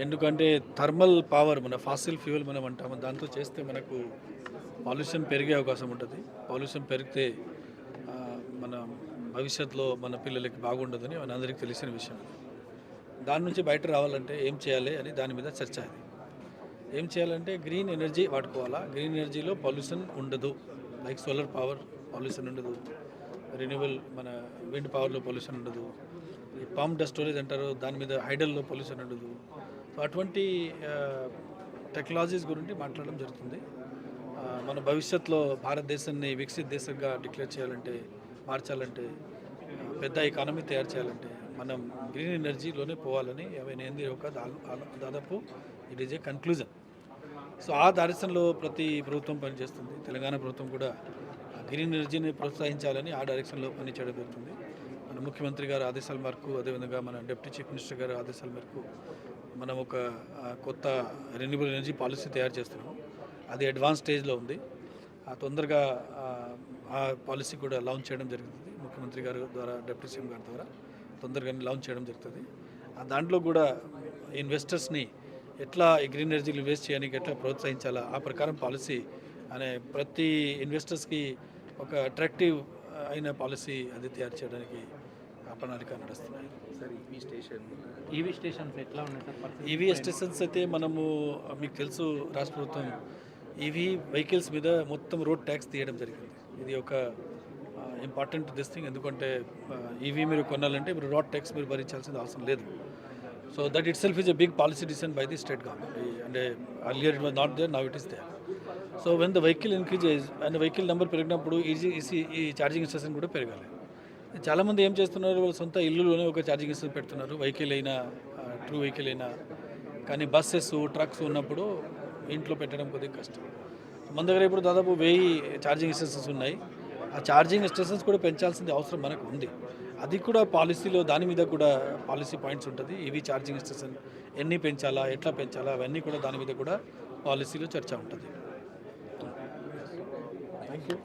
ఎందుకంటే thermal power మన fossil fuel మనం అంటాము దాంతో చేస్తే మనకు పాల్యూషన్ పెరిగే అవకాశం ఉంటుంది. పాల్యూషన్ పెరిగితే మన భవిష్యత్తులో మన పిల్లలకి బాగుండదని మన అందరికీ తెలిసిన విషయం. దాని నుంచి బయట రావాలంటే ఏం చేయాలి అని దాని మీద చర్చ అది. ఏం చేయాలంటే గ్రీన్ ఎనర్జీ వాడుకోవాలా? గ్రీన్ ఎనర్జీలో పొల్యూషన్ ఉండదు. లైక్ సోలార్ పవర్ పొల్యూషన్ ఉండదు. రెన్యూవల్ మన విండ్ పవర్లో పొల్యూషన్ ఉండదు. ఈ పంప్ స్టోరేజ్ అంటారు దాని మీద హైడల్లో పొల్యూషన్ ఉండదు. అటువంటి టెక్నాలజీస్ గురించి మాట్లాడడం జరుగుతుంది. మన భవిష్యత్తులో భారతదేశాన్ని వికసిత దేశంగా డిక్లేర్ చేయాలంటే మార్చాలంటే పెద్ద ఎకానమీ తయారు చేయాలంటే మనం గ్రీన్ ఎనర్జీలోనే పోవాలని అవన్నీ ఒక దాదాపు it is a conclusion. So ఆ డైరెక్షన్లో ప్రతి ప్రభుత్వం పనిచేస్తుంది. తెలంగాణ ప్రభుత్వం కూడా గ్రీన్ ఎనర్జీని ప్రోత్సహించాలని ఆ డైరెక్షన్లో పనిచేయడం జరుగుతుంది. మన ముఖ్యమంత్రి గారి ఆదేశాల మేరకు అదేవిధంగా మన డిప్యూటీ చీఫ్ మినిస్టర్ గారి ఆదేశాల మేరకు మనం ఒక కొత్త రెన్యూబుల్ ఎనర్జీ పాలసీ తయారు చేస్తున్నాం అది అడ్వాన్స్ స్టేజ్లో ఉంది. ఆ తొందరగా ఆ, పాలసీ కూడా లాంచ్ చేయడం జరుగుతుంది. ముఖ్యమంత్రి గారి ద్వారా డిప్యూటీ సీఎం గారి ద్వారా తొందరగానే లాంచ్ చేయడం జరుగుతుంది. ఆ దాంట్లో కూడా ఇన్వెస్టర్స్ని ఎట్లా ఈ గ్రీన్ ఎనర్జీలు ఇన్వెస్ట్ చేయడానికి ఎట్లా ప్రోత్సహించాలా ఆ ప్రకారం పాలసీ అనే ప్రతి ఇన్వెస్టర్స్కి ఒక అట్రాక్టివ్ అయిన పాలసీ అది తయారు చేయడానికి ప్రణాళిక నడుస్తున్నాయి. Sir EV station EV stations ఎట్లా ఉన్నాయి? ఈవీ స్టేషన్స్ అయితే మనము మీకు తెలుసు రాష్ట్ర ప్రభుత్వం ఈవీ వెహికల్స్ మీద మొత్తం రోడ్ ట్యాక్స్ తీయడం జరిగింది. ఇది ఒక ఇంపార్టెంట్ దిస్ థింగ్ ఎందుకంటే ఈవీ మీరు కొనాలంటే మీరు రోడ్ ట్యాక్స్ మీరు భరించాల్సిన అవసరం లేదు. So that itself is a big policy decision by the state government అంటే earlier it was not there now it is there so when the vehicle increases and vehicle number పెరిగినప్పుడు easy easy ఈ charging station కూడా పెరగాలి. చాలామంది ఏం చేస్తున్నారు? వాళ్ళ సొంత ఇల్లులోనే ఒక ఛార్జింగ్ స్టేషన్ పెడుతున్నారు. వెహికల్ అయినా ట్రూ వెహికల్ అయినా. కానీ బస్సెస్ ట్రక్స్ ఉన్నప్పుడు ఇంట్లో పెట్టడం కొద్దిగా కష్టం. మన దగ్గర ఇప్పుడు దాదాపు వెయ్యి ఛార్జింగ్ స్టేషన్స్ ఉన్నాయి. ఆ ఛార్జింగ్ స్టేషన్స్ కూడా పెంచాల్సింది అవసరం మనకు ఉంది. అది కూడా పాలసీలో దాని మీద కూడా పాలసీ పాయింట్స్ ఉంటుంది. ఇవి ఛార్జింగ్ స్టేషన్ ఎన్ని పెంచాలా ఎట్లా పెంచాలా అవన్నీ కూడా దాని మీద కూడా పాలసీలో చర్చ ఉంటుంది. Thank you